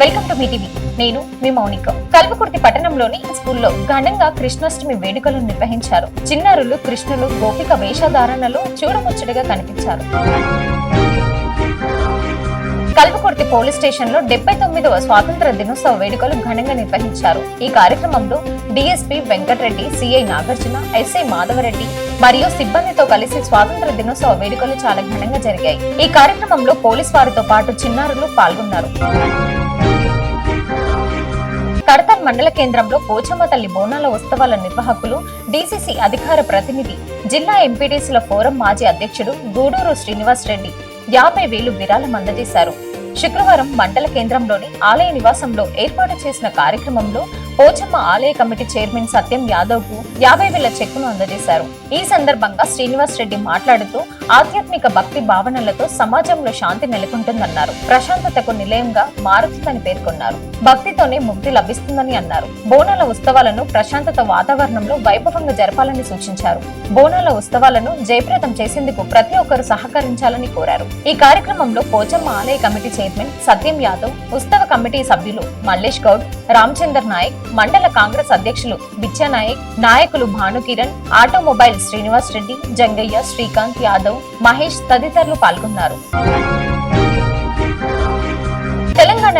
Welcome to Mee TV నేను మీ మౌనిక. కల్వకుర్తి పట్టణంలోని స్కూల్లో ఘనంగా కృష్ణాష్టమి వేడుకలు నిర్వహించారు. చిన్నారులు కృష్ణులు గోపిక వేషధారణలో చూడముచ్చటగా కనిపించారు. కల్వకుర్తి పోలీస్ స్టేషన్లో డెబ్బై తొమ్మిదవ స్వాతంత్ర దినోత్సవ వేడుకలు ఘనంగా నిర్వహించారు. ఈ కార్యక్రమంలో DSP Venkatareddy CI Nagarjuna SI Madhavareddy మరియు సిబ్బందితో కలిసి స్వాతంత్ర దినోత్సవ వేడుకలు చాలా ఘనంగా జరిగాయి. ఈ కార్యక్రమంలో పోలీస్ వారితో పాటు చిన్నారులు పాల్గొన్నారు. కడతార్ మండల కేంద్రంలో పోచమ్మ తల్లి బోనాల ఉత్సవాల నిర్వాహకులు డీసీసీ అధికార ప్రతినిధి జిల్లా ఎంపీడీసీల ఫోరం మాజీ అధ్యక్షుడు గూడూరు శ్రీనివాస్ రెడ్డి యాభై వేలు విరాళం అందజేశారు. శుక్రవారం మండల కేంద్రంలోని ఆలయ నివాసంలో ఏర్పాటు చేసిన కార్యక్రమంలో పోచమ్మ ఆలయ కమిటీ చైర్మన్ సత్యం యాదవ్కు యాభై వేల చెక్కును అందజేశారు. ఈ సందర్భంగా శ్రీనివాస్ రెడ్డి మాట్లాడుతూ ఆధ్యాత్మిక భక్తి భావనలతో సమాజంలో శాంతి నెలకొంటుందన్నారు. ప్రశాంతతకు నిలయంగా మారుతుందని పేర్కొన్నారు. భక్తితోనే ముక్తి లభిస్తుందని అన్నారు. బోనాల ఉత్సవాలను ప్రశాంతత వాతావరణంలో వైభవంగా జరపాలని సూచించారు. బోనాల ఉత్సవాలను జయప్రదం చేసేందుకు ప్రతి ఒక్కరూ సహకరించాలని కోరారు. ఈ కార్యక్రమంలో పోచమ్మ ఆలయ కమిటీ చైర్మన్ సత్యం యాదవ్ ఉత్సవ కమిటీ సభ్యులు మల్లేష్ గౌడ్ రామచందర్ నాయక్ మండల కాంగ్రెస్ అధ్యక్షులు బిచ్చానాయక్ నాయకులు భానుకిరణ్ ఆటోమొబైల్ శ్రీనివాస్ రెడ్డి జంగయ్య శ్రీకాంత్ యాదవ్ మహేష్ తదితరులు పాల్గొన్నారు.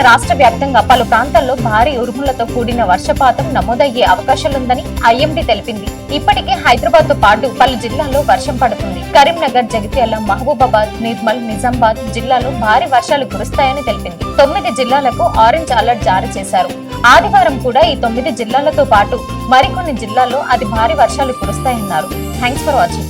రాష్ట్ర వ్యాప్తంగా పలు ప్రాంతాల్లో భారీ ఉరుములతో కూడిన వర్షపాతం నమోదయ్యే అవకాశాలుందని ఐఎండీ తెలిపింది. ఇప్పటికే హైదరాబాద్తో పాటు పలు జిల్లాల్లో వర్షం పడుతుంది. కరీంనగర్ జగిత్యాల మహబూబాబాద్ నిర్మల్ నిజామాబాద్ జిల్లాలో భారీ వర్షాలు కురుస్తాయని తెలిపింది. తొమ్మిది జిల్లాలకు ఆరెంజ్ అలర్ట్ జారీ చేశారు. ఆదివారం కూడా ఈ తొమ్మిది జిల్లాలతో పాటు మరికొన్ని జిల్లాల్లో అతి భారీ వర్షాలు కురుస్తాయన్నారు. Thanks for watching.